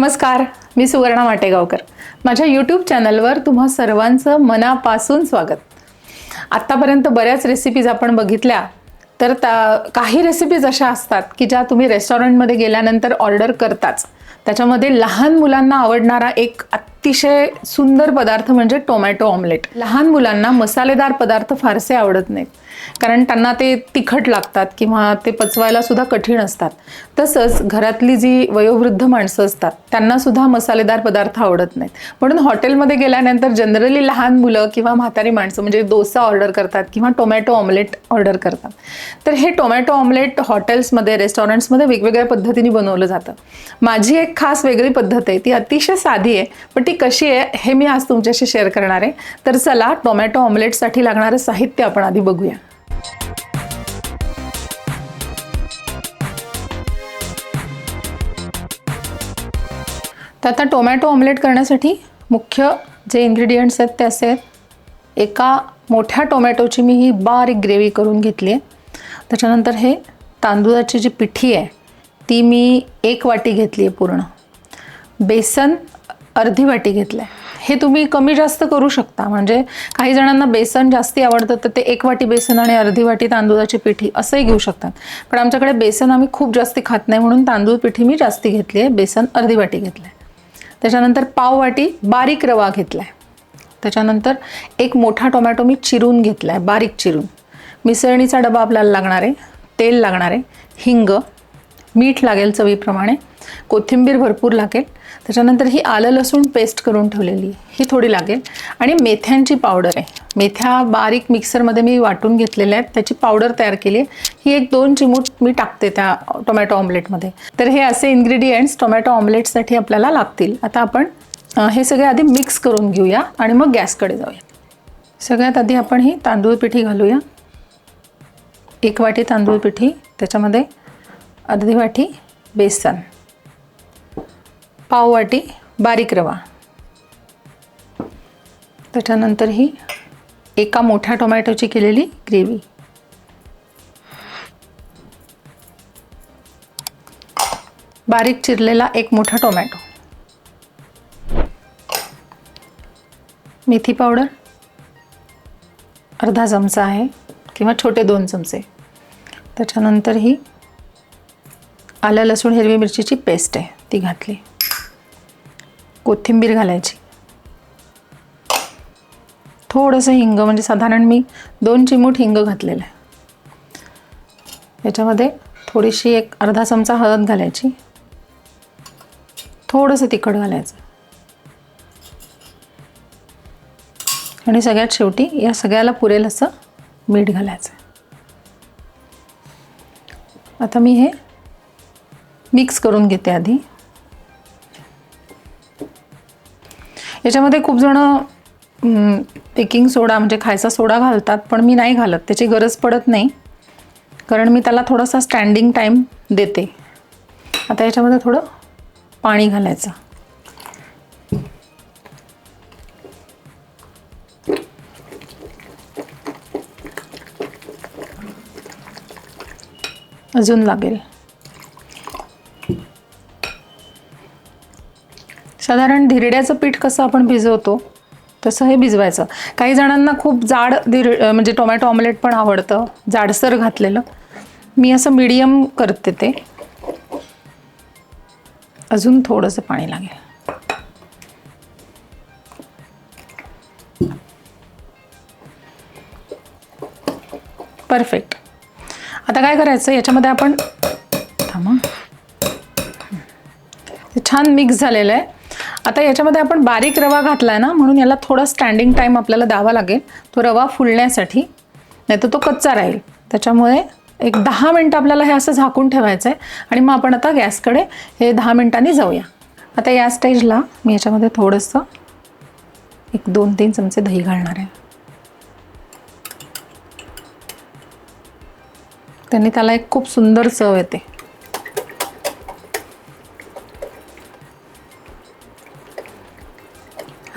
नमस्कार मी सुवर्णा माटेगावकर. माझ्या यूट्यूब चॅनलवर तुम्हा सर्वांचं मनापासून स्वागत. आत्तापर्यंत बऱ्याच रेसिपीज आपण बघितल्या तर त्या काही रेसिपीज अशा असतात की ज्या तुम्ही रेस्टॉरंटमध्ये गेल्यानंतर ऑर्डर करताच. त्याच्यामध्ये लहान मुलांना आवडणारा एक अतिशय सुंदर पदार्थ म्हणजे टोमॅटो ऑमलेट लहान मुलांना मसालेदार पदार्थ फारसे आवडत नाहीत. कारण त्यांना ते तिखट लागतात किंवा ते पचवायला सुद्धा कठीण असतात. तसंच घरातली जी वयोवृद्ध माणसं असतात त्यांना सुद्धा मसालेदार पदार्थ आवडत नाहीत. म्हणून हॉटेलमध्ये गेल्यानंतर जनरली लहान मुलं किंवा म्हातारी माणसं म्हणजे डोसा ऑर्डर करतात किंवा टोमॅटो ऑमलेट ऑर्डर करतात. तर हे टोमॅटो ऑमलेट हॉटेल्समध्ये रेस्टॉरंट्समध्ये वेगवेगळ्या पद्धतीने बनवलं जातं. माझी एक खास वेगळी पद्धत आहे ती अतिशय साधी आहे पण ती कशी आहे हे मी आज तुमच्याशी शेअर करणार आहे. तर चला टोमॅटो ऑमलेटसाठी लागणारं साहित्य आपण आधी बघूया. तर आता टोमॅटो ऑमलेट करण्यासाठी मुख्य जे इन्ग्रेडियंट्स आहेत ते असे आहेत. एका मोठ्या टोमॅटोची मी ही बारीक ग्रेव्ही करून घेतली आहे. त्याच्यानंतर हे तांदूळाची जी पिठी आहे ती मी एक वाटी घेतली आहे पूर्ण. बेसन अर्धी वाटी घेतलं आहे हे तुम्ही कमी जास्त करू शकता. म्हणजे काही जणांना बेसन जास्ती आवडतं तर ते एक वाटी बेसन आणि अर्धी वाटी तांदूळाची पिठी असंही घेऊ शकतात. पण आमच्याकडे बेसन आम्ही खूप जास्ती खात नाही म्हणून तांदूळ पिठी मी जास्ती घेतली आहे. बेसन अर्धी वाटी घेतलं आहे त्याच्यानंतर पाव वाटी बारीक रवा घेतला आहे त्याच्यानंतर एक मोठा टोमॅटो मी चिरून घेतला आहे बारीक चिरून. मिसळणीचा डबा आपल्याला लागणार आहे तेल लागणार आहे हिंग मीठ लागेल चवीप्रमाणे कोथिंबीर भरपूर लागेल. त्याच्यानंतर ही आलं लसूण पेस्ट करून ठेवलेली ही थोडी लागेल. आणि मेथ्यांची पावडर आहे मेथ्या बारीक मिक्सरमध्ये मी वाटून घेतलेल्या आहेत. त्याची पावडर तयार केली आहे. ही एक दोन चिमूट मी टाकते त्या टोमॅटो ऑमलेटमध्ये. तर हे असे इन्ग्रेडियंट्स टोमॅटो ऑमलेटसाठी आपल्याला लागतील. आता आपण हे सगळे आधी मिक्स करून घेऊया आणि मग गॅसकडे जाऊया. सगळ्यात आधी आपण ही तांदूळ पिठी घालूया. एक वाटी तांदूळ पिठी त्याच्यामध्ये अर्धी वाटी बेसन. पाव वाटी बारीक रवा. त्याच्यानंतर ही एका मोठ्या टोमॅटोची केलेली ग्रेव्ही. बारीक चिरलेला एक मोठा टोमॅटो. मेथी पावडर. अर्धा चमचा आहे किंवा छोटे दोन चमचे. त्याच्यानंतर ही आलं लसूण हिरवी मिरचीची पेस्ट आहे ती घातली. कोथिंबीर घालायची. थोडंसं हिंग म्हणजे साधारण मी दोन चिमूट हिंग घातलेलं आहे. याच्यामध्ये थोडीशी एक अर्धा चमचा हळद घालायची. थोडंसं तिखट घालायचं. आणि सगळ्यात शेवटी या सगळ्याला पुरेल असं मीठ घालायचं. आता मी हे मिक्स करून घेते आधी. याच्यामध्ये खूप जणं बेकिंग सोडा म्हणजे खायचा सोडा घालतात पण मी नाही घालत. त्याची गरज पडत नाही. कारण मी त्याला थोडासा स्टँडिंग टाईम देते. आता याच्यामध्ये थोडं पाणी घालायचं. अजून लागेल. साधारण धिरड्याचं पीठ कसं आपण भिजवतो? तसं हे भिजवायचं. काही जणांना खूप जाड दीर म्हणजे टोमॅटो ऑमलेट पण आवडतं. जाडसर घातलेलं. मी असं मीडियम करते ते. अजून थोडंसं पाणी लागेल. परफेक्ट आता काय करायचं? याच्यामध्ये आपण थांबा. छान मिक्स झालेलं आहे. आता याच्यामध्ये आपण बारीक रवा घातला आहे ना म्हणून याला थोडा स्टँडिंग टाईम आपल्याला द्यावा लागेल. तो रवा फुलण्यासाठी. नाही तर तो कच्चा राहील. त्याच्यामुळे एक दहा मिनटं आपल्याला हे असं झाकून ठेवायचं आहे आणि मग आपण आता गॅसकडे हे दहा मिनटांनी जाऊया. आता या स्टेजला मी याच्यामध्ये थोडंसं एक दोन तीन चमचे दही घालणार आहे. त्यांनी त्याला एक खूप सुंदर चव येते.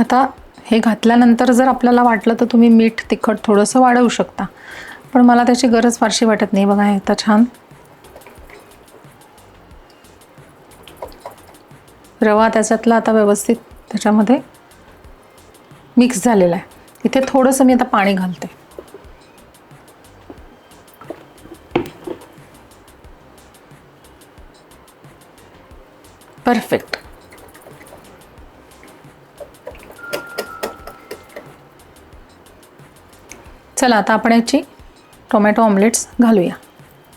आता हे घातल्यानंतर जर आपल्याला वाटलं तर तुम्ही मीठ तिखट थोडंसं वाढवू शकता. पण मला त्याची गरज फारशी वाटत नाही. बघा हे आता छान. रवा त्याच्यातला आता व्यवस्थित त्याच्यामध्ये मिक्स झालेला आहे. इथे थोडंसं मी आता पाणी घालते. परफेक्ट. चला आता आपण याची टोमॅटो ऑमलेट्स घालूया.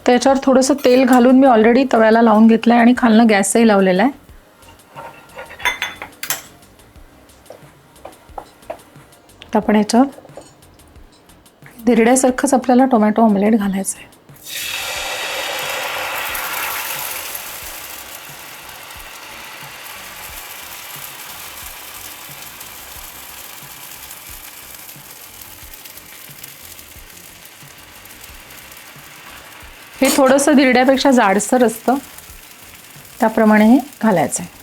तर याच्यावर थोडंसं तेल घालून मी ऑलरेडी तव्याला लावून घेतलं आहे आणि खालनं गॅसही लावलेला आहे. तर आपण याच्यावर धिरड्यासारखंच आपल्याला टोमॅटो ऑमलेट घालायचं आहे हे थोडंसं धिरड्यापेक्षा जाडसर असतं. त्याप्रमाणे हे घालायचं आहे.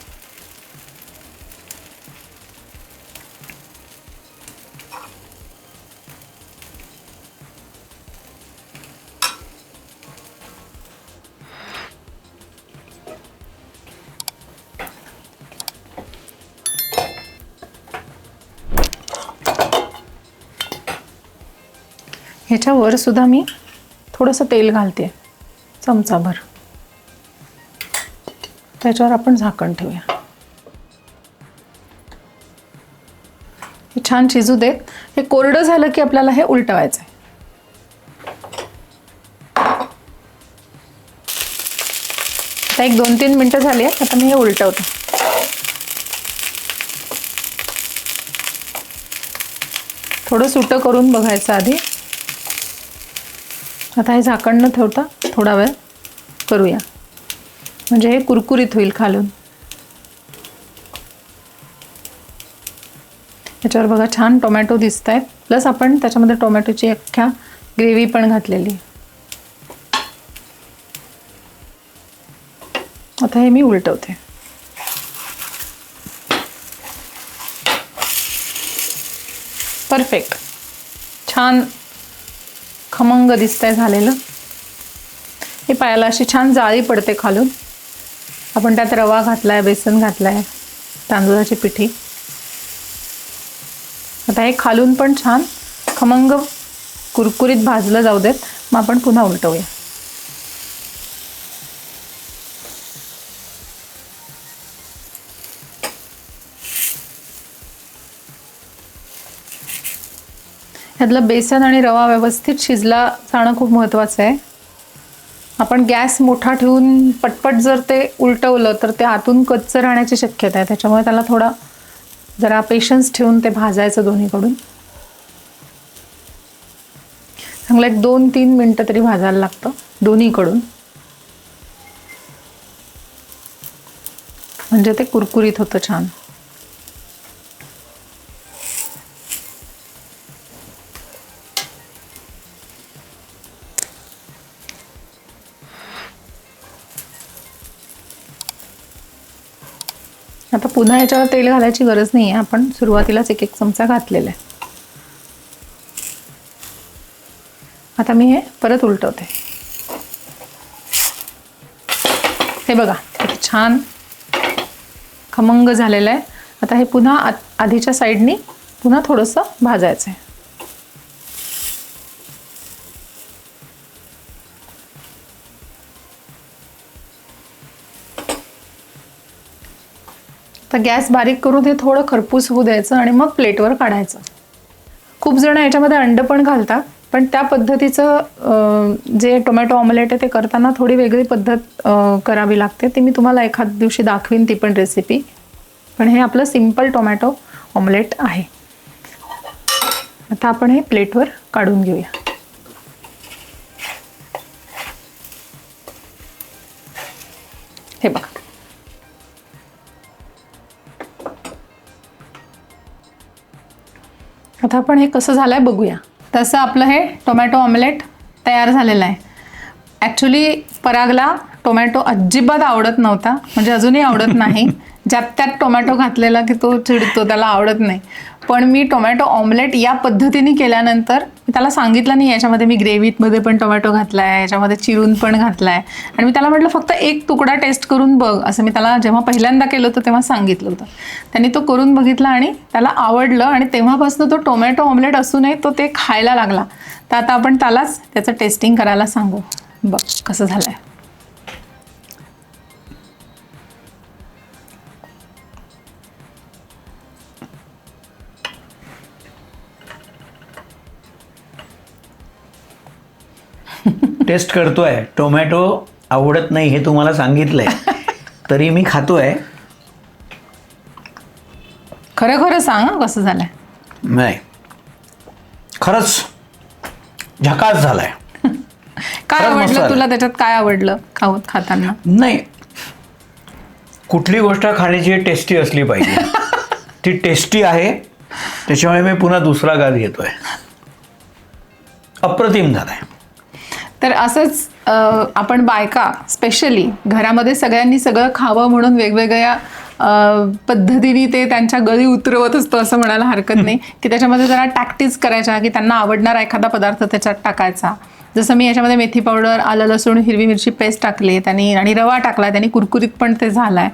ह्याच्यावर सुद्धा मी थोडंसं तेल घालते. चमचाभर त्याच्यावर आपण झाकण ठेवूया. हे छान शिजू देत. हे कोरडं झालं की आपल्याला हे उलटवायचं आहे आता एक दोन तीन मिनटं झाली आहेत आता मी हे उलटवते. थोडं सुटं करून बघायचं आधी. आता हे झाकण न ठेवता थोडा वेळ करूया. म्हणजे हे कुरकुरीत होईल खालून. याच्यावर बघा छान टोमॅटो दिसत आहेत प्लस आपण त्याच्यामध्ये टोमॅटोची अख्ख्या ग्रेव्ही पण घातलेली. आता हे मी उलटवते. परफेक्ट छान खमंग दिसतंय झालेलं. हे पायाला अशी छान जाळी पडते खालून. आपण त्यात रवा घातलाय बेसन घातलाय तांदूळाची पिठी. आता हे खालून पण छान खमंग कुरकुरीत भाजलं जाऊ देत. मग आपण पुन्हा उलटवूया. ह्यातलं बेसन आणि रवा व्यवस्थित शिजला जाणं खूप महत्त्वाचं आहे. आपण गॅस मोठा ठेवून पटपट जर ते उलटवलं तर ते आतून कच्चं राहण्याची शक्यता आहे. त्याच्यामुळे त्याला थोडा जरा पेशन्स ठेवून ते भाजायचं दोन्हीकडून. चांगलं एक दोन तीन मिनटं तरी भाजायला लागतं दोन्हीकडून. म्हणजे ते कुरकुरीत होतं छान. आता पुन्हा याच्यावर तेल घालायची गरज नाही आहे आपण सुरुवातीलाच एक एक चमचा घातलेला आहे. आता मी हे परत उलटवते. हे बघा किती छान खमंग झालेलं आहे. आता हे पुन्हा आधीच्या साईडनी पुन्हा थोडंसं भाजायचं आहे तर गॅस बारीक करून हे थोडं खरपूस होऊ द्यायचं आणि मग प्लेटवर काढायचं. खूप जण याच्यामध्ये अंड पण घालतात पण त्या पद्धतीचं जे टोमॅटो ऑमलेट आहे ते करताना थोडी वेगळी पद्धत करावी लागते. ते मी तुम्हाला एखाद दिवशी दाखवीन ती पण रेसिपी पण हे आपलं सिंपल टोमॅटो ऑमलेट आहे. आता आपण हे प्लेटवर काढून घेऊया. हे बघा. आता आपण हे कसं झालं आहे बघूया. तसं आपलं हे टोमॅटो ऑमलेट तयार झालेलं आहे. ॲक्च्युली परागला टोमॅटो अजिबात आवडत नव्हता. म्हणजे अजूनही आवडत नाही. ज्यात त्यात टोमॅटो घातलेला की तो चिडतो त्याला आवडत नाही. पण मी टोमॅटो ऑमलेट या पद्धतीने केल्यानंतर मी त्याला सांगितलं नाही याच्यामध्ये मी ग्रेव्हीमध्ये पण टोमॅटो घातलाय याच्यामध्ये चिरून पण घातलाय. आणि मी त्याला म्हटलं फक्त एक तुकडा टेस्ट करून बघ. असं मी त्याला जेव्हा पहिल्यांदा केलं होतं तेव्हा सांगितलं होतं. त्यांनी तो करून बघितला आणि त्याला आवडलं आणि तेव्हापासून तो टोमॅटो ऑमलेट असूनही तो ते खायला लागला. तर आता आपण त्यालाच त्याचं टेस्टिंग करायला सांगू. बघ कसं झालं आहे टेस्ट करतोय. टोमॅटो आवडत नाही हे तुम्हाला सांगितलंय. तरी मी खातोय. खरं खरं सांग हं कसं झालंय? नाही. खरंच झकास झालाय. काय खरंच मस्त आवडलं झालं. तुला त्याच्यात? काय आवडलं खाऊ खाताना? नाही. कुठली गोष्ट खाण्याची टेस्टी असली पाहिजे. ती टेस्टी आहे. त्याच्यामुळे मी पुन्हा दुसरा घास घेतोय. अप्रतिम झालाय. तर असंच आपण बायका स्पेशली घरामध्ये सगळ्यांनी सगळं खावं म्हणून वेगवेगळ्या पद्धतीने ते त्यांच्या गळी उतरवत असतो असं म्हणायला हरकत नाही. की त्याच्यामध्ये जरा टॅक्टिस करायच्या की त्यांना आवडणारा एखादा पदार्थ त्याच्यात टाकायचा. जसं मी याच्यामध्ये मेथी पावडर आलं लसूण हिरवी मिरची पेस्ट टाकली त्यांनी आणि रवा टाकला त्यांनी कुरकुरीत पण ते झालं आहे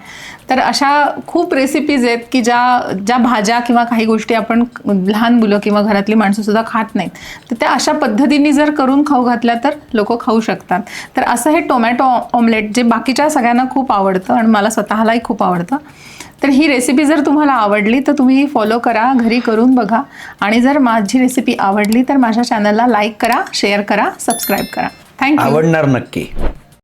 तर अशा खूप रेसिपीज आहेत की ज्या ज्या भाज्या किंवा काही गोष्टी आपण लहान मुलं किंवा घरातली माणसंसुद्धा खात नाहीत. तर त्या अशा पद्धतीने जर करून खाऊ घातल्या तर लोक खाऊ शकतात. तर असं हे टोमॅटो ऑमलेट जे बाकीच्या सगळ्यांना खूप आवडतं आणि मला स्वतःलाही खूप आवडतं. तर ही रेसिपी जर तुम्हाला आवडली तर तुम्ही फॉलो करा घरी करून बघा. आणि जर माझी रेसिपी आवडली तर माझ्या चॅनलला लाईक करा शेअर करा सबस्क्राईब करा. थँक्यू आवडणार नक्की.